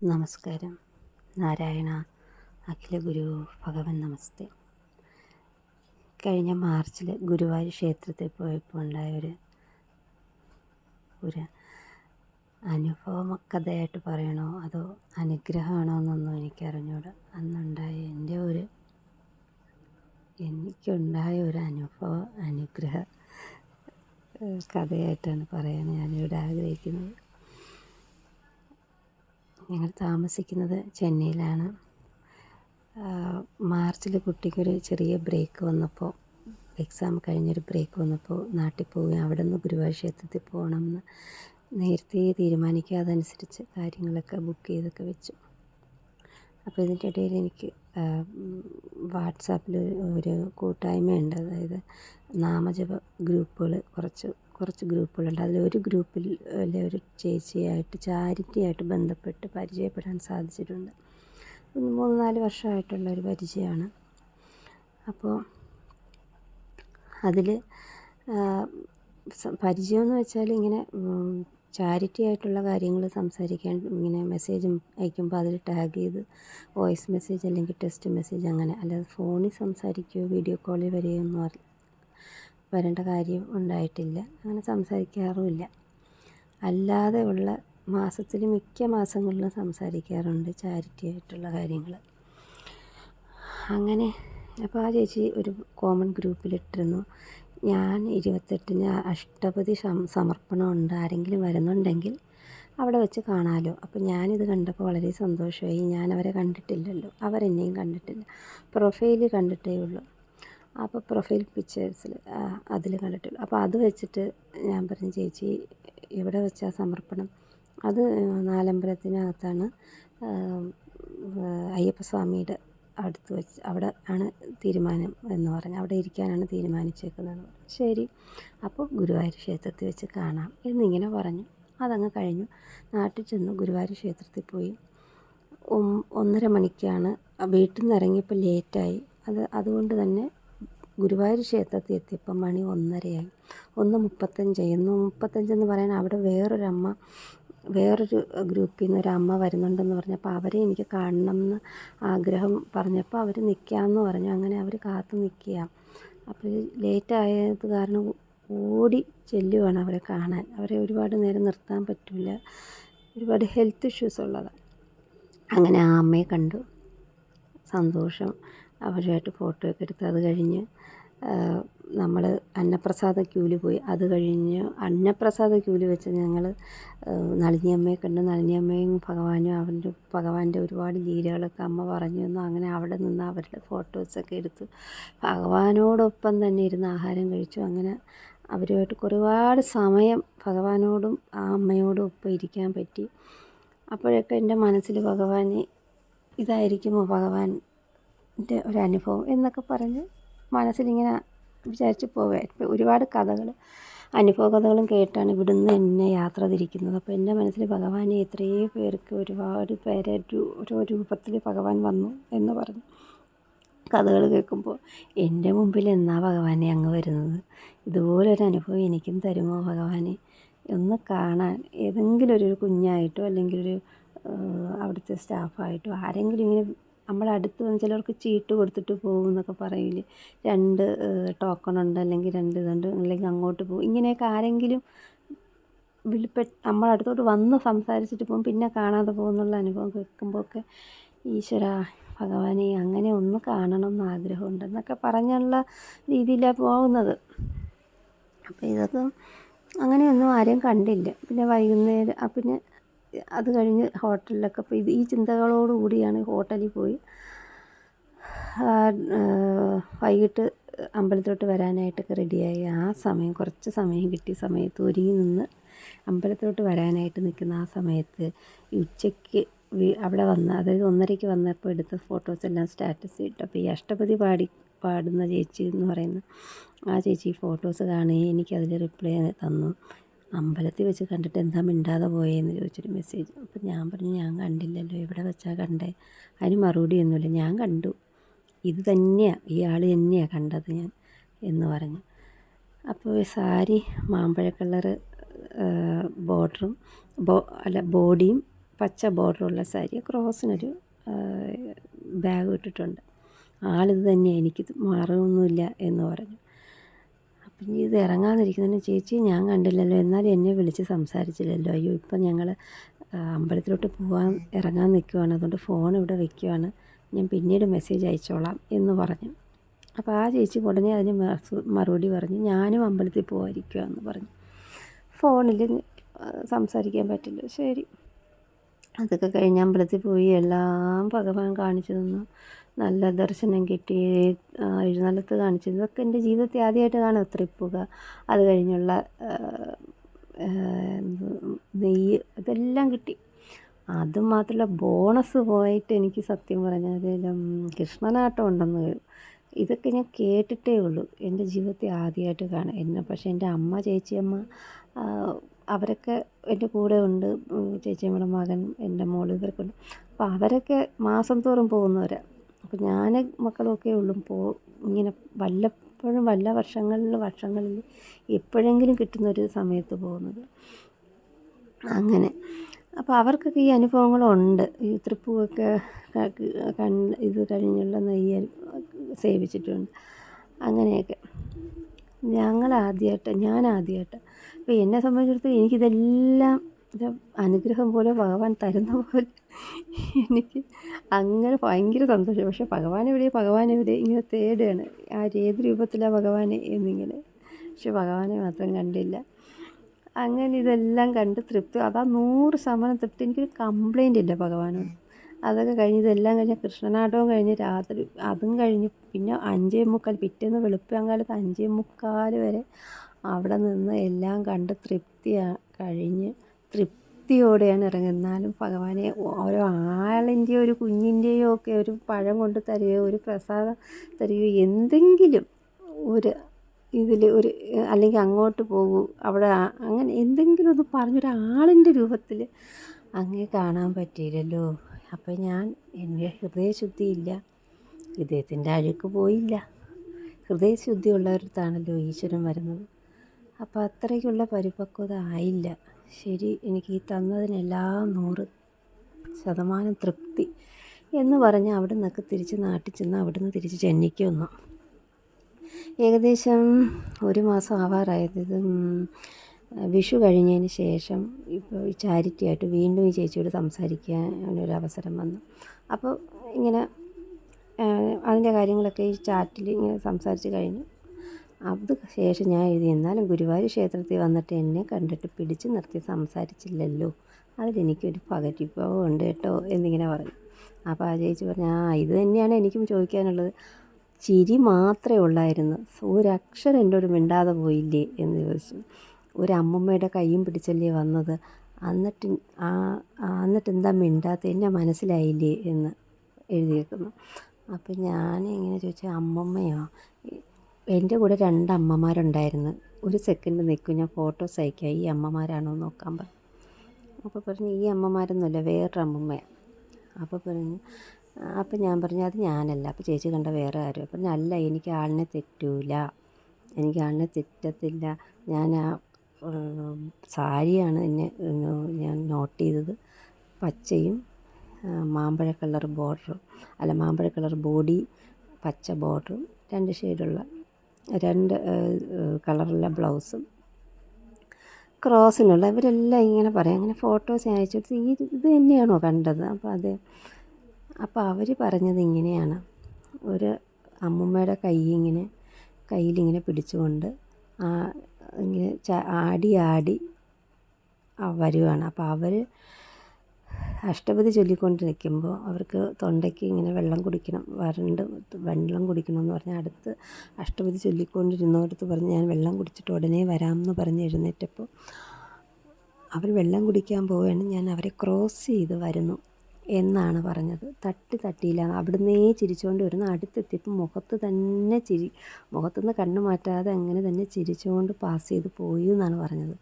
നമസ്കാരം. നാരായണ അഖില ഗുരു ഭഗവൻ നമസ്തേ. കഴിഞ്ഞ മാർച്ചിൽ ഗുരുവായൂർ ക്ഷേത്രത്തിൽ പോയപ്പോൾ ഉണ്ടായ ഒരു ഒരു അനുഭവം കഥയായിട്ട് പറയണോ? അതോ അനുഗ്രഹമാണോ എന്നൊന്നും എനിക്കറിഞ്ഞൂട. അന്നുണ്ടായ എന്റെ ഒരു എനിക്കുണ്ടായ ഒരു അനുഭവ അനുഗ്രഹ കഥയായിട്ടാണ് പറയാൻ ഞാനിവിടെ ആഗ്രഹിക്കുന്നത്. ഞങ്ങൾ താമസിക്കുന്നത് ചെന്നൈയിലാണ്. മാർച്ചിൽ കുട്ടിക്കൊരു ചെറിയ ബ്രേക്ക് വന്നപ്പോൾ എക്സാം കഴിഞ്ഞൊരു ബ്രേക്ക് വന്നപ്പോൾ നാട്ടിൽ പോവുകയും അവിടെ നിന്ന് ഗുരുവായൂർ ക്ഷേത്രത്തിൽ പോകണമെന്ന് നേരത്തെ തീരുമാനിക്കാതനുസരിച്ച് കാര്യങ്ങളൊക്കെ ബുക്ക് ചെയ്തൊക്കെ വെച്ചു. അപ്പോൾ ഇതിന്റെ ഇടയിൽ എനിക്ക് വാട്സാപ്പിൽ ഒരു കൂട്ടായ്മയുണ്ട്. അതായത് നാമജപ ഗ്രൂപ്പുകൾ കുറച്ച് കുറച്ച് ഗ്രൂപ്പുകളുണ്ട്. അതിലൊരു ഗ്രൂപ്പിൽ ഒരു ചേച്ചിയായിട്ട് ചാരിറ്റിയായിട്ട് ബന്ധപ്പെട്ട് പരിചയപ്പെടാൻ സാധിച്ചിട്ടുണ്ട്. മൂന്ന് നാല് വർഷമായിട്ടുള്ള ഒരു പരിചയമാണ്. അപ്പോൾ അതിൽ പരിചയമെന്ന് വെച്ചാൽ ഇങ്ങനെ ചാരിറ്റി ആയിട്ടുള്ള കാര്യങ്ങൾ സംസാരിക്കാൻ ഇങ്ങനെ മെസ്സേജ് അയക്കുമ്പോൾ അതിൽ ടാഗ് ചെയ്ത് വോയിസ് മെസ്സേജ് അല്ലെങ്കിൽ ടെക്സ്റ്റ് മെസ്സേജ് അങ്ങനെ അല്ലാതെ ഫോണിൽ സംസാരിക്കുകയോ വീഡിയോ കോളിൽ വരികയോ ഒന്നും വരേണ്ട കാര്യം ഉണ്ടായിട്ടില്ല. അങ്ങനെ സംസാരിക്കാറുമില്ല. അല്ലാതെ ഉള്ള മാസത്തിൽ മിക്ക മാസങ്ങളിലും സംസാരിക്കാറുണ്ട് ചാരിറ്റി ആയിട്ടുള്ള കാര്യങ്ങൾ അങ്ങനെ അപ്പോൾ ആ ചേച്ചി ഒരു കോമൺ ഗ്രൂപ്പിലിട്ടിരുന്നു. ഞാൻ ഇരുപത്തെട്ടിന് അഷ്ടപതി സമർപ്പണം ഉണ്ട് ആരെങ്കിലും വരുന്നുണ്ടെങ്കിൽ അവിടെ വെച്ച് കാണാമല്ലോ അപ്പോൾ ഞാനിത് കണ്ടപ്പോൾ വളരെ സന്തോഷമായി. ഞാൻ അവരെ കണ്ടിട്ടില്ലല്ലോ. അവരെന്നെയും കണ്ടിട്ടില്ല. പ്രൊഫൈൽ കണ്ടിട്ടേ ഉള്ളൂ. അപ്പോൾ പ്രൊഫൈൽ പിക്ചേഴ്സിൽ അതിൽ കണ്ടിട്ടുള്ളൂ. അപ്പോൾ അത് വെച്ചിട്ട് ഞാൻ പറഞ്ഞു ചേച്ചി എവിടെ വെച്ചാൽ സമർപ്പണം? അത് നാലമ്പലത്തിനകത്താണ് അയ്യപ്പസ്വാമിയുടെ അടുത്ത് വെച്ച് അവിടെ ആണ് തീരുമാനം എന്ന് പറഞ്ഞു അവിടെ ഇരിക്കാനാണ് തീരുമാനിച്ചേക്കുന്നത്. ശരി അപ്പോൾ ഗുരുവായൂർ ക്ഷേത്രത്തിൽ വെച്ച് കാണാം എന്നിങ്ങനെ പറഞ്ഞു. അതങ്ങ് കഴിഞ്ഞു. നാട്ടിൽ ചെന്നു ഗുരുവായൂർ ക്ഷേത്രത്തിൽ പോയി. ഒന്നര മണിക്കാണ് വീട്ടിൽ നിന്ന് ഇറങ്ങിയപ്പോൾ ലേറ്റായി. അത് അതുകൊണ്ട് തന്നെ ഗുരുവായൂർ ക്ഷേത്രത്തിൽ എത്തിയപ്പോൾ മണി ഒന്നരയായി. ഒന്ന് മുപ്പത്തഞ്ചായി. ഒന്ന് മുപ്പത്തഞ്ചെന്ന് പറയാൻ അവിടെ വേറൊരമ്മ വേറൊരു ഗ്രൂപ്പിൽ നിന്ന് ഒരു അമ്മ വരുന്നുണ്ടെന്ന് പറഞ്ഞപ്പോൾ അവരെ എനിക്ക് കാണണം എന്ന് ആഗ്രഹം പറഞ്ഞപ്പോൾ അവർ നിൽക്കാമെന്ന് പറഞ്ഞു. അങ്ങനെ അവർ കാത്തു നിൽക്കുക അപ്പോൾ ലേറ്റ് ആയത് കാരണം ഓടി ചെല്ലുവാണ് അവരെ കാണാൻ. അവരെ ഒരുപാട് നേരം നിർത്താൻ പറ്റില്ല. ഒരുപാട് ഹെൽത്ത് ഇഷ്യൂസ് ഉള്ളതാണ് അങ്ങനെ ആ അമ്മയെ കണ്ടു. സന്തോഷം. അവരുമായിട്ട് ഫോട്ടോ ഒക്കെ എടുത്ത് അത് കഴിഞ്ഞ് നമ്മൾ അന്നപ്രസാദ ക്യൂവിൽ പോയി. അത് കഴിഞ്ഞ് അന്നപ്രസാദ ക്യൂവിൽ വെച്ച് ഞങ്ങൾ നളിനിയമ്മയെ കണ്ട് നളിനിയമ്മയും ഭഗവാനും അവന്റെ ഭഗവാന്റെ ഒരുപാട് ലീലകളൊക്കെ അമ്മ പറഞ്ഞു തന്നു. അങ്ങനെ അവിടെ നിന്ന് അവരുടെ ഫോട്ടോസൊക്കെ എടുത്തു ഭഗവാനോടൊപ്പം തന്നെ ഇരുന്ന് ആഹാരം കഴിച്ചു. അങ്ങനെ അവരുമായിട്ട് ഒരുപാട് സമയം ഭഗവാനോടും ആ അമ്മയോടും ഒപ്പം ഇരിക്കാൻ പറ്റി. അപ്പോഴൊക്കെ എന്റെ മനസ്സിൽ ഭഗവാനെ ഇതായിരിക്കുമോ ഭഗവാന്റെ ഒരു അനുഭവം എന്നൊക്കെ പറഞ്ഞ് മനസ്സിലിങ്ങനെ വിചാരിച്ച് പോവുക ഒരുപാട് കഥകൾ അനുഭവ കഥകളും കേട്ടാണ് ഇവിടുന്ന് എന്നെ യാത്ര തിരിക്കുന്നത്. അപ്പോൾ എന്റെ മനസ്സിൽ ഭഗവാനെ എത്രയോ പേർക്ക് ഒരുപാട് പേരെ ഓരോ രൂപത്തിൽ ഭഗവാൻ വന്നു എന്ന് പറഞ്ഞു. കഥകൾ കേൾക്കുമ്പോൾ എന്റെ മുമ്പിൽ എന്നാ ഭഗവാനെ അങ്ങ് വരുന്നത്? ഇതുപോലൊരു അനുഭവം എനിക്കും തരുമോ ഭഗവാനെ? ഒന്ന് കാണാൻ ഏതെങ്കിലും ഒരു കുഞ്ഞായിട്ടോ അല്ലെങ്കിൽ ഒരു അവിടുത്തെ സ്റ്റാഫായിട്ടോ ആരെങ്കിലും ഇങ്ങനെ നമ്മളെ അടുത്ത് വന്ന് ചിലർക്ക് ചീട്ട് കൊടുത്തിട്ട് പോകും എന്നൊക്കെ പറയില്ലേ. രണ്ട് ടോക്കൺ ഉണ്ട് അല്ലെങ്കിൽ രണ്ട് ഇതുണ്ട് അല്ലെങ്കിൽ അങ്ങോട്ട് പോകും. ഇങ്ങനെയൊക്കെ ആരെങ്കിലും വിളിപ്പെ നമ്മളടുത്തോട്ട് വന്ന് സംസാരിച്ചിട്ട് പോകും. പിന്നെ കാണാതെ പോകുന്നുള്ള അനുഭവം കേൾക്കുമ്പോഴൊക്കെ ഈശ്വര ഭഗവാനെ അങ്ങനെ ഒന്ന് കാണണം എന്ന് ആഗ്രഹമുണ്ട് എന്നൊക്കെ പറഞ്ഞുള്ള രീതിയിലാണ് പോകുന്നത്. അപ്പോൾ ഇതൊക്കെ അങ്ങനെയൊന്നും ആരെയും കണ്ടില്ല. പിന്നെ വൈകുന്നേരം പിന്നെ അത് കഴിഞ്ഞ് ഹോട്ടലിലൊക്കെ പോയി. ഈ ചിന്തകളോട് കൂടിയാണ് ഹോട്ടലിൽ പോയി. വൈകിട്ട് അമ്പലത്തിലോട്ട് വരാനായിട്ടൊക്കെ റെഡിയായി. ആ സമയം കുറച്ച് സമയം കിട്ടിയ സമയത്ത് ഒരുങ്ങി നിന്ന് അമ്പലത്തിലോട്ട് വരാനായിട്ട് നിൽക്കുന്ന ആ സമയത്ത് ഉച്ചയ്ക്ക് അവിടെ വന്ന് അതായത് ഒന്നരയ്ക്ക് വന്നപ്പോൾ എടുത്ത ഫോട്ടോസ് എല്ലാം സ്റ്റാറ്റസ് ഇട്ടു. അപ്പോൾ ഈ അഷ്ടപതി പാടി പാടുന്ന ചേച്ചി എന്ന് പറയുന്ന ആ ചേച്ചി ഫോട്ടോസ് കാണുകയും എനിക്കതിൽ റിപ്ലൈ തന്നു. അമ്പലത്തിൽ വെച്ച് കണ്ടിട്ട് എന്താ മിണ്ടാതെ പോയെന്ന് ചോദിച്ചൊരു മെസ്സേജ് അപ്പം ഞാൻ പറഞ്ഞു ഞാൻ കണ്ടില്ലല്ലോ എവിടെ വെച്ചാൽ കണ്ടേ? അതിന് മറുപടി ഒന്നുമില്ല. ഞാൻ കണ്ടു. ഇത് തന്നെയാണ് ഈ ആൾ തന്നെയാണ് കണ്ടത് ഞാൻ എന്ന് പറഞ്ഞു. അപ്പോൾ സാരി മാമ്പഴ കളറ് ബോർഡറും ബോ അല്ല ബോഡിയും പച്ച ബോർഡറുള്ള സാരി ക്രോസിനൊരു ബാഗ് ഇട്ടിട്ടുണ്ട്. ആളിത് തന്നെയാണ് എനിക്കിത് മാറുമൊന്നുമില്ല എന്ന് പറഞ്ഞു. അപ്പം ഇത് ഇറങ്ങാതിരിക്കുന്നതിന് ചേച്ചി ഞാൻ കണ്ടില്ലല്ലോ എന്നാലും എന്നെ വിളിച്ച് സംസാരിച്ചില്ലല്ലോ. അയ്യോ ഇപ്പം ഞങ്ങൾ അമ്പലത്തിലോട്ട് പോകാൻ ഇറങ്ങാൻ നിൽക്കുവാണ് അതുകൊണ്ട് ഫോൺ ഇവിടെ വെക്കുവാണ്. ഞാൻ പിന്നീട് മെസ്സേജ് അയച്ചോളാം എന്ന് പറഞ്ഞു. അപ്പോൾ ആ ചേച്ചി ഉടനെ അതിന് മറുപടി പറഞ്ഞു ഞാനും അമ്പലത്തിൽ പോകാതിരിക്കുക എന്ന് പറഞ്ഞു ഫോണിൽ സംസാരിക്കാൻ പറ്റില്ല. ശരി. അതൊക്കെ കഴിഞ്ഞ അമ്പലത്തിൽ പോയി എല്ലാം ഭഗവാൻ കാണിച്ചു തന്നു. നല്ല ദർശനം കിട്ടി എഴുന്നള്ളത്ത് കാണിച്ചു. ഇതൊക്കെ എന്റെ ജീവിതത്തിൽ ആദ്യമായിട്ട് കാണും തൃപ്പുക. അത് കഴിഞ്ഞുള്ള നെയ്യ് ഇതെല്ലാം കിട്ടി. അതും മാത്രമല്ല ബോണസ് പോയിട്ട് എനിക്ക് സത്യം പറഞ്ഞാൽ കൃഷ്ണനാട്ടം ഉണ്ടെന്ന് ഇതൊക്കെ ഞാൻ കേട്ടിട്ടേ ഉള്ളൂ. എന്റെ ജീവിതത്തിൽ ആദ്യമായിട്ട് കാണും. എന്നെ പക്ഷേ എന്റെ അമ്മ ചേച്ചിയമ്മ അവരൊക്കെ എന്റെ കൂടെ ഉണ്ട്. ചേച്ചിയമ്മയുടെ മകൻ എന്റെ മോൾ ഇവരൊക്കെ ഉണ്ട്. അപ്പോൾ അവരൊക്കെ മാസം തോറും പോകുന്നവരാണ് അപ്പോൾ ഞാൻ മക്കളൊക്കെ ഉള്ളൂ. പോ ഇങ്ങനെ വല്ലപ്പോഴും വല്ല വർഷങ്ങളിൽ വർഷങ്ങളിൽ എപ്പോഴെങ്കിലും കിട്ടുന്നൊരു സമയത്ത് പോകുന്നത്. അങ്ങനെ. അപ്പോൾ അവർക്കൊക്കെ ഈ അനുഭവങ്ങളുണ്ട്. ഈ തൃപ്പൂവൊക്കെ കണ്ട് ഇത് കഴിഞ്ഞുള്ള നെയ്യൽ സേവിച്ചിട്ടുണ്ട്. അങ്ങനെയൊക്കെ. ഞങ്ങൾ ആദ്യമായിട്ട് ഞാൻ ആദ്യമായിട്ട് അപ്പോൾ എന്നെ സംബന്ധിച്ചിടത്തോളം എനിക്കിതെല്ലാം അനുഗ്രഹം പോലെ ഭഗവാൻ തരുന്ന പോലെ എനിക്ക് അങ്ങനെ ഭയങ്കര സന്തോഷം. പക്ഷെ ഭഗവാൻ എവിടെ ഭഗവാൻ എവിടെ? ഇങ്ങനെ തേടുകയാണ് ആ ഏത് രൂപത്തിലാണ് ഭഗവാനെ എന്നിങ്ങനെ. പക്ഷെ ഭഗവാനെ മാത്രം കണ്ടില്ല. അങ്ങനെ ഇതെല്ലാം കണ്ട് തൃപ്തി. അതാ നൂറ് ശതമാനം തൃപ്തി. എനിക്കൊരു കംപ്ലൈന്റ് ഇല്ല ഭഗവാനോട്. അതൊക്കെ കഴിഞ്ഞ് ഇതെല്ലാം കഴിഞ്ഞ് കൃഷ്ണനാട്ടവും കഴിഞ്ഞ് രാത്രി അതും കഴിഞ്ഞ് പിന്നെ അഞ്ചേ മുക്കാൽ പിറ്റേന്ന് വെളുപ്പാങ്കാലത്ത് അഞ്ചേ മുക്കാൽ വരെ അവിടെ നിന്ന് എല്ലാം കണ്ട് തൃപ്തി കഴിഞ്ഞ് തൃപ്തിയോടെയാണ് ഇറങ്ങുന്നത്. എന്നാലും ഭഗവാനെ ഓരോ ആളിന്റെയോ ഒരു കുഞ്ഞിന്റെയോ ഒക്കെ ഒരു പഴം കൊണ്ട് തരികയോ ഒരു പ്രസാദം തരികയോ എന്തെങ്കിലും ഒരു ഇതിൽ ഒരു അല്ലെങ്കിൽ അങ്ങോട്ട് പോകൂ അവിടെ അങ്ങനെ എന്തെങ്കിലും ഒന്ന് പറഞ്ഞൊരാളിന്റെ രൂപത്തിൽ അങ്ങേ കാണാൻ പറ്റിയില്ലല്ലോ. അപ്പം ഞാൻ എന്റെ ഹൃദയശുദ്ധിയില്ല. ഹൃദയത്തിന്റെ അഴുക്ക് പോയില്ല. ഹൃദയശുദ്ധി ഉള്ളവരടുത്താണല്ലോ ഈശ്വരൻ വരുന്നത്. അപ്പോൾ അത്രയ്ക്കുള്ള പരിപക്വത ആയില്ല. ശരി എനിക്ക് ഈ തന്നതിനെല്ലാം നൂറ് ശതമാനം തൃപ്തി എന്ന് പറഞ്ഞ് അവിടെ നിന്നൊക്കെ തിരിച്ച് നാട്ടിൽ ചെന്ന് അവിടെ നിന്ന് തിരിച്ച് ചെന്നൈക്ക് വന്നു. ഏകദേശം ഒരു മാസം ആവാറായത്. വിഷു കഴിഞ്ഞതിന് ശേഷം ഇപ്പോൾ ഈ ചാരിറ്റി ആയിട്ട് വീണ്ടും ഈ ചേച്ചിയോട് സംസാരിക്കാൻ അവസരം വന്നു. അപ്പോൾ ഇങ്ങനെ അതിന്റെ കാര്യങ്ങളൊക്കെ ഈ ചാറ്റിൽ ഇങ്ങനെ സംസാരിച്ച് കഴിഞ്ഞു. അത് ശേഷം ഞാൻ എഴുതി എന്നാലും ഗുരുവായൂർ ക്ഷേത്രത്തിൽ വന്നിട്ട് എന്നെ കണ്ടിട്ട് പിടിച്ച് നിർത്തി സംസാരിച്ചില്ലല്ലോ. അതിലെനിക്കൊരു പകറ്റിപ്പോ ഉണ്ട് കേട്ടോ എന്നിങ്ങനെ പറഞ്ഞു. അപ്പോൾ ആ ചേച്ചി പറഞ്ഞു ആ ഇത് തന്നെയാണ് എനിക്കും ചോദിക്കാനുള്ളത്. ചിരി മാത്രമേ ഉള്ളായിരുന്നു. ഒരക്ഷരം എന്റെ ഒരു മിണ്ടാതെ പോയില്ലേ? എന്ന് ചോദിച്ചു. ഒരു അമ്മമ്മയുടെ കൈയും പിടിച്ചല്ലേ വന്നത്? എന്നിട്ട് ആ എന്നിട്ട് എന്താ മിണ്ടാത്ത എന്നെ മനസ്സിലായില്ലേ? എന്ന് എഴുതിയേക്കുന്നു അപ്പം ഞാൻ ഇങ്ങനെ ചോദിച്ചാൽ അമ്മമ്മയോ? എന്റെ കൂടെ രണ്ട് അമ്മമാരുണ്ടായിരുന്നു ഒരു സെക്കൻഡ് നിൽക്കും ഞാൻ ഫോട്ടോസ് അയക്കാം. ഈ അമ്മമാരാണോ എന്ന് നോക്കാൻ പറഞ്ഞു അപ്പോൾ പറഞ്ഞു ഈ അമ്മമാരൊന്നുമല്ല വേറൊരു അമ്മമ്മയാണ് അപ്പോൾ പറഞ്ഞു അപ്പോൾ ഞാൻ പറഞ്ഞു അത് ഞാനല്ല. അപ്പോൾ ചേച്ചി കണ്ട വേറെ ആരും അപ്പം അല്ല എനിക്ക് ആളിനെ തെറ്റൂല. എനിക്ക് ആളിനെ തെറ്റത്തില്ല. ഞാൻ ആ സാരിയാണ് എന്നെ ഞാൻ നോട്ട് ചെയ്തത്. പച്ചയും മാമ്പഴ കളർ ബോർഡറും അല്ല മാമ്പഴ കളർ ബോഡി പച്ച ബോർഡറും രണ്ട് ഷെയ്ഡുള്ള രണ്ട് കളറുള്ള ബ്ലൗസും ക്രോസിനുള്ള ഇവരെല്ലാം ഇങ്ങനെ പറയും. അങ്ങനെ ഫോട്ടോസ് അയച്ചിട്ട് ഈ ഇത് തന്നെയാണോ കണ്ടത്? അപ്പോൾ അത് അപ്പോൾ അവർ പറഞ്ഞത് ഇങ്ങനെയാണ്. ഒരു അമ്മുമ്മയുടെ കൈ ഇങ്ങനെ കയ്യിലിങ്ങനെ പിടിച്ചുകൊണ്ട് ആ ഇങ്ങനെ ആടി ആടി വരുവാണ്. അപ്പോൾ അവർ അഷ്ടപതി ചൊല്ലിക്കൊണ്ട് നിൽക്കുമ്പോൾ അവർക്ക് തൊണ്ടയ്ക്ക് ഇങ്ങനെ വെള്ളം കുടിക്കണം വരണ്ട് വെള്ളം കുടിക്കണം എന്ന് പറഞ്ഞാൽ അടുത്ത് അഷ്ടപതി ചൊല്ലിക്കൊണ്ടിരുന്നവരടുത്ത് പറഞ്ഞ് ഞാൻ വെള്ളം കുടിച്ചിട്ട് ഉടനെ വരാമെന്ന് പറഞ്ഞ് എഴുന്നേറ്റപ്പോൾ അവർ വെള്ളം കുടിക്കാൻ പോവുകയാണ് ഞാൻ അവരെ ക്രോസ് ചെയ്ത് വരുന്നു എന്നാണ് പറഞ്ഞത്. തട്ടി തട്ടിയില്ല. അവിടുന്നേ ചിരിച്ചുകൊണ്ട് വരുന്ന അടുത്തെത്തിയപ്പോൾ മുഖത്ത് തന്നെ ചിരി മുഖത്തുനിന്ന് കണ്ണ് മാറ്റാതെ അങ്ങനെ തന്നെ ചിരിച്ചുകൊണ്ട് പാസ് ചെയ്ത് പോയി എന്നാണ് പറഞ്ഞത്.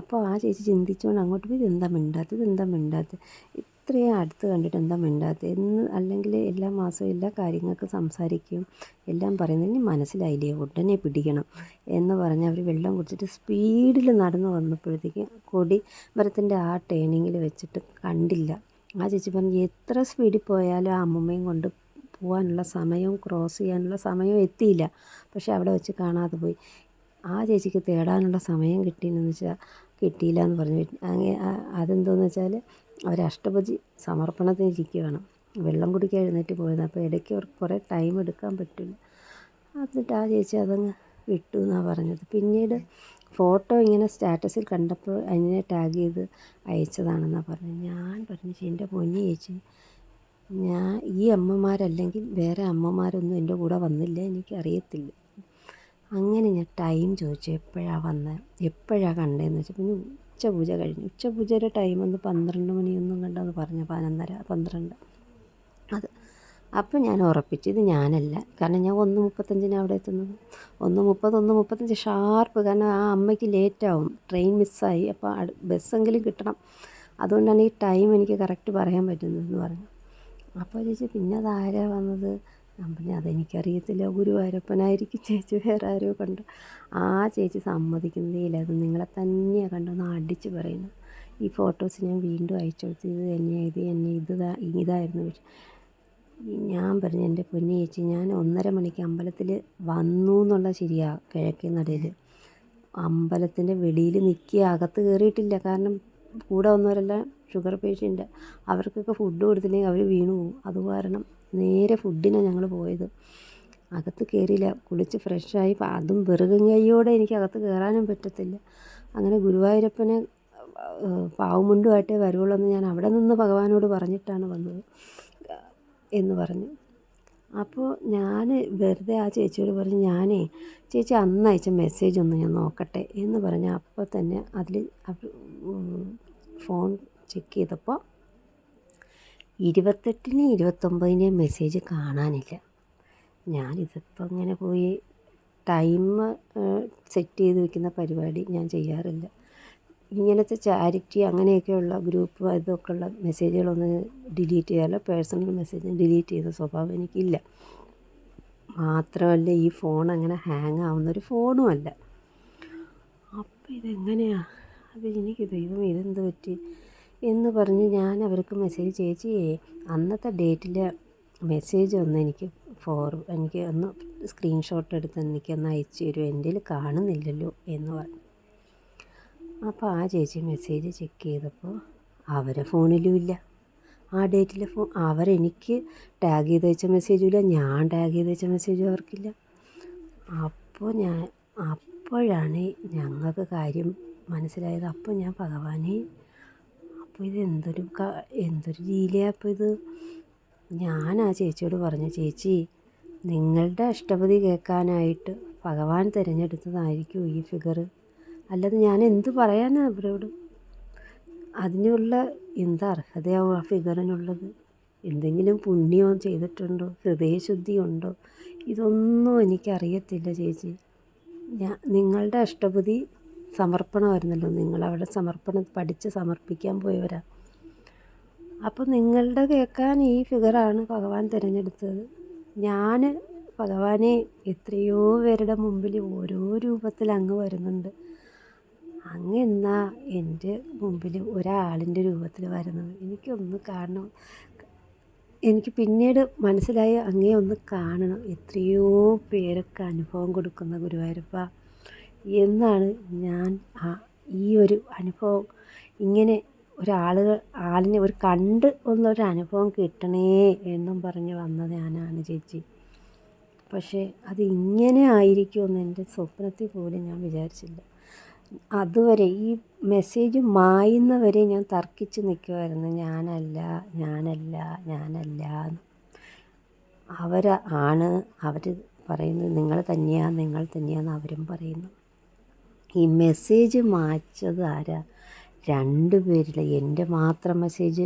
അപ്പോൾ ആ ചേച്ചി ചിന്തിച്ചുകൊണ്ട് അങ്ങോട്ട് പോയി ഇതെന്താ മിണ്ടാത്തത് ഇതെന്താ മിണ്ടാത്തത് ഇത്രയും അടുത്ത് കണ്ടിട്ട് എന്താ മിണ്ടാത്തത് എന്ന് അല്ലെങ്കിൽ എല്ലാ മാസവും എല്ലാ കാര്യങ്ങൾക്കും സംസാരിക്കും. എല്ലാം പറയുന്നത് ഇനി മനസ്സിലായില്ലേ? ഉടനെ പിടിക്കണം. എന്ന് പറഞ്ഞ് അവർ വെള്ളം കുടിച്ചിട്ട് സ്പീഡിൽ നടന്നു വന്നപ്പോഴത്തേക്ക് കൊടി മരത്തിന്റെ ആ ടേണിങ്ങിൽ വെച്ചിട്ട് കണ്ടില്ല. ആ ചേച്ചി പറഞ്ഞു എത്ര സ്പീഡിൽ പോയാലും ആ അമ്മമ്മയും കൊണ്ട് പോകാനുള്ള സമയവും ക്രോസ് ചെയ്യാനുള്ള സമയവും എത്തിയില്ല. പക്ഷേ അവിടെ വെച്ച് കാണാതെ പോയി. ആ ചേച്ചിക്ക് തേടാനുള്ള സമയം കിട്ടിയെന്ന് വെച്ചാൽ കിട്ടിയില്ല എന്ന് പറഞ്ഞു അതെന്തോന്ന് വെച്ചാൽ അവർ അഷ്ടഭുജി സമർപ്പണത്തിന് ഇരിക്കുകയാണ് വെള്ളം കുടിക്കാൻ എഴുന്നേറ്റ് പോയത്. അപ്പോൾ ഇടയ്ക്ക് അവർക്ക് കുറേ ടൈം എടുക്കാൻ പറ്റില്ല. എന്നിട്ട് ആ ചേച്ചി അതങ്ങ് വിട്ടു എന്നാണ് പറഞ്ഞത്. പിന്നീട് ഫോട്ടോ ഇങ്ങനെ സ്റ്റാറ്റസിൽ കണ്ടപ്പോൾ അതിനെ ടാഗ് ചെയ്ത് അയച്ചതാണെന്നാണ് പറഞ്ഞത്. ഞാൻ പറഞ്ഞു എന്റെ പൊന്നി ചേച്ചി ഞാൻ ഈ അമ്മമാരല്ലെങ്കിൽ വേറെ അമ്മമാരൊന്നും എന്റെ കൂടെ വന്നില്ല എനിക്കറിയത്തില്ല. അങ്ങനെ ഞാൻ ടൈം ചോദിച്ചു എപ്പോഴാണ് വന്നത് എപ്പോഴാണ് കണ്ടതെന്ന് വെച്ചാൽ പിന്നെ ഉച്ചപൂജ കഴിഞ്ഞു. ഉച്ചപൂജയുടെ ടൈം ഒന്ന് പന്ത്രണ്ട് മണിയൊന്നും കണ്ടെന്ന് പറഞ്ഞു പതിനൊന്നര പന്ത്രണ്ട്. അത് അപ്പോൾ ഞാൻ ഉറപ്പിച്ചു ഇത് ഞാനല്ല. കാരണം ഞാൻ ഒന്ന് മുപ്പത്തഞ്ചിനാണ് അവിടെ എത്തുന്നത്. ഒന്ന് മുപ്പത് ഒന്ന് മുപ്പത്തഞ്ച് ഷാർപ്പ്. കാരണം ആ അമ്മയ്ക്ക് ലേറ്റാവും. ട്രെയിൻ മിസ്സായി. അപ്പോൾ ബസ്സെങ്കിലും കിട്ടണം. അതുകൊണ്ടാണ് ഈ ടൈം എനിക്ക് കറക്റ്റ് പറയാൻ പറ്റുന്നതെന്ന് പറഞ്ഞു. അപ്പോൾ ചേച്ചി പിന്നെ അതാരാ വന്നത്? ഞാൻ പറഞ്ഞു അതെനിക്കറിയത്തില്ല ഗുരുവായൂരപ്പനായിരിക്കും. ചേച്ചി വേറെ ആരോ കണ്ടു. ആ ചേച്ചി സമ്മതിക്കുന്നതേ ഇല്ല അത് നിങ്ങളെ തന്നെയാണ് കണ്ടെന്ന് അടിച്ച് പറയുന്നു. ഈ ഫോട്ടോസ് ഞാൻ വീണ്ടും അയച്ചു കൊടുത്തു. ഇത് തന്നെയാണ് ഇത് തന്നെ ഇത് ഇതായിരുന്നു ഞാൻ പറഞ്ഞു എന്റെ പൊന്നു ചേച്ചി ഞാൻ ഒന്നര മണിക്ക് അമ്പലത്തിൽ വന്നു എന്നുള്ള ശരിയാണ് കിഴക്കേ നടയിൽ അമ്പലത്തിന്റെ വെളിയിൽ നിൽക്കുക അകത്ത് കയറിയിട്ടില്ല. കാരണം കൂടെ വന്നവരെല്ലാം ഷുഗർ പേഷ്യന്റ്. അവർക്കൊക്കെ ഫുഡ് കൊടുത്തില്ലെങ്കിൽ അവർ വീണു പോകും അത് കാരണം നേരെ ഫുഡിനാണ് ഞങ്ങൾ പോയത്. അകത്ത് കയറിയില്ല കുളിച്ച് ഫ്രഷായി. അതും വെറുകും കൈയോടെ എനിക്ക് അകത്ത് കയറാനും പറ്റത്തില്ല. അങ്ങനെ ഗുരുവായൂരപ്പനെ പാവുമുണ്ടുമായിട്ടേ വരുള്ളൂ എന്ന് ഞാൻ അവിടെ നിന്ന് ഭഗവാനോട് പറഞ്ഞിട്ടാണ് വന്നത് എന്ന് പറഞ്ഞു. അപ്പോൾ ഞാൻ വെറുതെ ആ ചേച്ചിയോട് പറഞ്ഞു ഞാനേ ചേച്ചി അന്ന് അയച്ച മെസ്സേജ് ഒന്ന് ഞാൻ നോക്കട്ടെ എന്ന് പറഞ്ഞ് അപ്പോൾ തന്നെ അതിൽ ഫോൺ ചെക്ക് ചെയ്തപ്പോൾ ഇരുപത്തെട്ടിന് ഇരുപത്തൊമ്പതിന് മെസ്സേജ് കാണാനില്ല. ഞാനിതിപ്പോൾ ഇങ്ങനെ പോയി ടൈം സെറ്റ് ചെയ്ത് വെക്കുന്ന പരിപാടി ഞാൻ ചെയ്യാറില്ല. ഇങ്ങനത്തെ ചാരിറ്റി അങ്ങനെയൊക്കെയുള്ള ഗ്രൂപ്പ് ഇതൊക്കെ ഉള്ള മെസ്സേജുകളൊന്ന് ഡിലീറ്റ് ചെയ്യാറില്ല പേഴ്സണൽ മെസ്സേജ് ഡിലീറ്റ് ചെയ്യുന്ന സ്വഭാവം എനിക്കില്ല. മാത്രമല്ല ഈ ഫോൺ അങ്ങനെ ഹാങ് ആവുന്നൊരു ഫോണും അല്ല. അപ്പോൾ ഇതെങ്ങനെയാണ് അപ്പോൾ എനിക്ക് ദൈവം ഇതെന്ത് പറ്റി? എന്ന് പറഞ്ഞ് ഞാൻ അവർക്ക് മെസ്സേജ് ചേച്ചി അന്നത്തെ ഡേറ്റിലെ മെസ്സേജ് ഒന്ന് എനിക്ക് ഫോർ എനിക്ക് ഒന്ന് സ്ക്രീൻഷോട്ട് എടുത്ത് എനിക്കൊന്ന് അയച്ചു തരുമോ? എന്റെ കാണുന്നില്ലല്ലോ എന്ന് പറഞ്ഞു. അപ്പോൾ ആ ചേച്ചി മെസ്സേജ് ചെക്ക് ചെയ്തപ്പോൾ അവരെ ഫോണിലും ഇല്ല. ആ ഡേറ്റിലെ ഫോൺ അവരെനിക്ക് ടാഗ് ചെയ്ത് വെച്ച മെസ്സേജും ഇല്ല. ഞാൻ ടാഗ് ചെയ്ത് വെച്ച മെസ്സേജും അവർക്കില്ല. അപ്പോൾ ഞാൻ അപ്പോഴാണ് ഞങ്ങൾക്ക് കാര്യം മനസ്സിലായത്. അപ്പോൾ ഞാൻ ഭഗവാനെ അപ്പോൾ ഇത് എന്തൊരു എന്തൊരു ലീലയാണ് അപ്പോൾ ഇത്. ഞാൻ ആ ചേച്ചിയോട് പറഞ്ഞു ചേച്ചി നിങ്ങളുടെ അഷ്ടപതി കേൾക്കാനായിട്ട് ഭഗവാൻ തിരഞ്ഞെടുത്തതായിരിക്കും ഈ ഫിഗർ അല്ലാതെ ഞാൻ എന്ത് പറയാനാണ് അവരോട്? അതിനുള്ള എന്താ അർഹതയാവും ആ ഫിഗറിനുള്ളത് എന്തെങ്കിലും പുണ്യം ചെയ്തിട്ടുണ്ടോ? ഹൃദയശുദ്ധിയുണ്ടോ? ഇതൊന്നും എനിക്കറിയത്തില്ല ചേച്ചി. ഞാൻ നിങ്ങളുടെ അഷ്ടപതി സമർപ്പണമായിരുന്നല്ലോ. നിങ്ങളവിടെ സമർപ്പണം പഠിച്ച് സമർപ്പിക്കാൻ പോയവരാ. അപ്പോൾ നിങ്ങളുടെ കേൾക്കാൻ ഈ ഫിഗറാണ് ഭഗവാൻ തിരഞ്ഞെടുത്തത്. ഞാൻ ഭഗവാനെ എത്രയോ പേരുടെ മുമ്പിൽ ഓരോ രൂപത്തിൽ അങ്ങ് വരുന്നുണ്ട്. അങ്ങ് എന്നാ എന്റെ മുമ്പിൽ ഒരാളിന്റെ രൂപത്തിൽ വരുന്നത്? എനിക്കൊന്ന് കാണണം. എനിക്ക് പിന്നീട് മനസ്സിലായി അങ്ങേ ഒന്ന് കാണണം. എത്രയോ പേരൊക്കെ അനുഭവം കൊടുക്കുന്ന ഗുരുവായൂരപ്പ. എന്നാണ് ഞാൻ ആ ഈ ഒരു അനുഭവം. ഇങ്ങനെ ഒരാളുകൾ ആളിനെ ഒരു കണ്ട് ഒന്നൊരു അനുഭവം കിട്ടണേ എന്നും പറഞ്ഞ് വന്നത് ഞാനാണ് ചേച്ചി. പക്ഷേ അത് ഇങ്ങനെ ആയിരിക്കുമെന്ന് എന്റെ സ്വപ്നത്തിൽ പോലും ഞാൻ വിചാരിച്ചില്ല. അതുവരെ ഈ മെസ്സേജ് മായുന്നവരെ ഞാൻ തർക്കിച്ച് നിൽക്കുമായിരുന്നു. ഞാനല്ല ഞാനല്ല ഞാനല്ല അവർ ആണ് അവർ പറയുന്നത് നിങ്ങൾ തന്നെയാണ് നിങ്ങൾ തന്നെയാന്ന് അവരും പറയുന്നു. ഈ മെസ്സേജ് മായ്ച്ചത് ആരാ? രണ്ട് പേരിൽ എന്റെ മാത്രം മെസ്സേജ്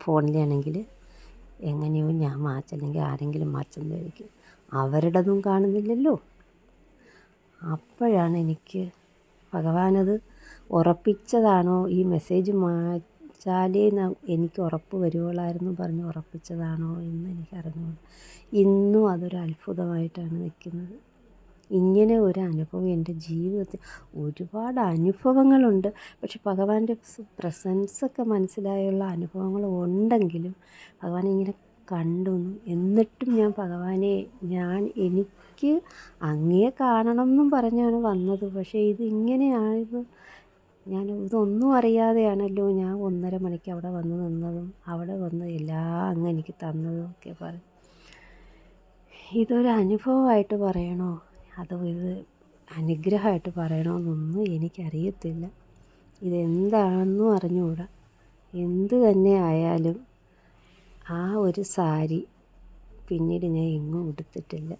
ഫോണിലാണെങ്കിൽ എങ്ങനെയോ ഞാൻ മാച്ചല്ലെങ്കിൽ ആരെങ്കിലും മാച്ചെന്നായിരിക്കും അവരുടേതും കാണുന്നില്ലല്ലോ. അപ്പോഴാണ് എനിക്ക് ഭഗവാനത് ഉറപ്പിച്ചതാണോ? ഈ മെസ്സേജ് മാച്ചാലേ എനിക്ക് ഉറപ്പ് വരുവോളായിരുന്നു പറഞ്ഞ് ഉറപ്പിച്ചതാണോ എന്ന് എനിക്കറിഞ്ഞു ഇന്നും അതൊരു അത്ഭുതമായിട്ടാണ് നിൽക്കുന്നത്. ഇങ്ങനെ ഒരു അനുഭവം എന്റെ ജീവിതത്തിൽ ഒരുപാട് അനുഭവങ്ങളുണ്ട്. പക്ഷെ ഭഗവാന്റെ പ്രസൻസൊക്കെ മനസ്സിലായുള്ള അനുഭവങ്ങൾ ഉണ്ടെങ്കിലും ഭഗവാൻ ഇങ്ങനെ കണ്ടു എന്നിട്ടും ഞാൻ ഭഗവാനെ ഞാൻ എനിക്ക് അങ്ങയെ കാണണം എന്നും പറഞ്ഞാണ് വന്നത്. പക്ഷേ ഇത് ഇങ്ങനെയായത് ഞാൻ ഇതൊന്നും അറിയാതെയാണല്ലോ ഞാൻ ഒന്നര മണിക്ക് അവിടെ വന്ന് നിന്നതും അവിടെ വന്ന് എല്ലാം അങ്ങ് എനിക്ക് തന്നതും ഒക്കെ പറയും ഇതൊരു അനുഭവമായിട്ട് പറയണോ? അതോ ഇത് അനുഗ്രഹമായിട്ട് പറയണമെന്നൊന്നും എനിക്കറിയത്തില്ല. ഇതെന്താണെന്നും അറിഞ്ഞുകൂടാ. എന്ത് തന്നെ ആയാലും ആ ഒരു സാരി പിന്നീട് ഞാൻ എങ്ങും ഉടുത്തിട്ടില്ല.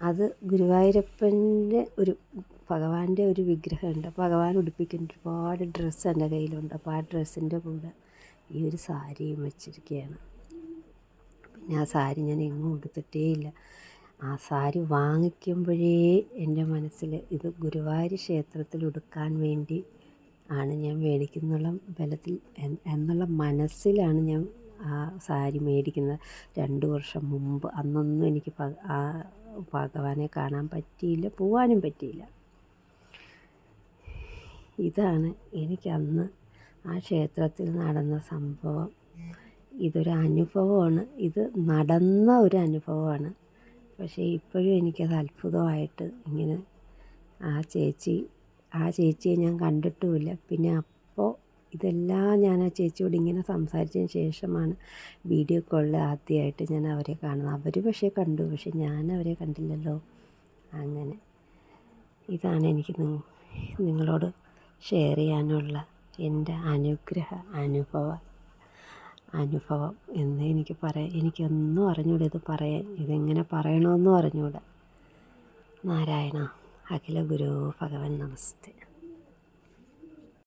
അത് ഗുരുവായൂരപ്പന്റെ ഒരു ഭഗവാന്റെ ഒരു വിഗ്രഹമുണ്ട്. ഭഗവാൻ ഉടുപ്പിക്കുന്ന ഒരുപാട് ഡ്രസ്സ് എന്റെ കയ്യിലുണ്ട്. അപ്പോൾ ആ ഡ്രസ്സിന്റെ കൂടെ ഈ ഒരു സാരിയും വെച്ചിരിക്കുകയാണ്. പിന്നെ ആ സാരി ഞാൻ എങ്ങും ഉടുത്തിട്ടേ ഇല്ല ആ സാരി വാങ്ങിക്കുമ്പോഴേ എന്റെ മനസ്സിൽ ഇത് ഗുരുവായൂർ ക്ഷേത്രത്തിൽ ഉടുക്കാൻ വേണ്ടി ആണ് ഞാൻ മേടിക്കുന്നുള്ള ബലത്തിൽ എന്നുള്ള മനസ്സിലാണ് ഞാൻ ആ സാരി മേടിക്കുന്നത്. രണ്ട് വർഷം മുമ്പ് അന്നൊന്നും എനിക്ക് ആ ഭഗവാനെ കാണാൻ പറ്റിയില്ല പോവാനും പറ്റിയില്ല. ഇതാണ് എനിക്കന്ന് ആ ക്ഷേത്രത്തിൽ നടന്ന സംഭവം. ഇതൊരു അനുഭവമാണ്. ഇത് നടന്ന ഒരു അനുഭവമാണ്. പക്ഷേ ഇപ്പോഴും എനിക്കത് അത്ഭുതമായിട്ട് ഇങ്ങനെ ആ ചേച്ചി ആ ചേച്ചിയെ ഞാൻ കണ്ടിട്ടുമില്ല. പിന്നെ അപ്പോൾ ഇതെല്ലാം ഞാൻ ആ ചേച്ചിയോട് ഇങ്ങനെ സംസാരിച്ചതിന് ശേഷമാണ് വീഡിയോ കോളിൽ ആദ്യമായിട്ട് ഞാൻ അവരെ കാണുന്നത്. അവർ പക്ഷേ കണ്ടു പക്ഷേ ഞാൻ അവരെ കണ്ടില്ലല്ലോ. അങ്ങനെ ഇതാണ് എനിക്ക് നിങ്ങളോട് ഷെയർ ചെയ്യാനുള്ള എന്റെ അനുഗ്രഹ അനുഭവ. അനുഭവം എന്ന് എനിക്ക് പറയാം എനിക്കൊന്നും അറിഞ്ഞൂടെ ഇത് പറയാൻ. ഇതെങ്ങനെ പറയണമെന്നും അറിഞ്ഞൂടാ. നാരായണ അഖില ഗുരു ഭഗവൻ നമസ്തേ.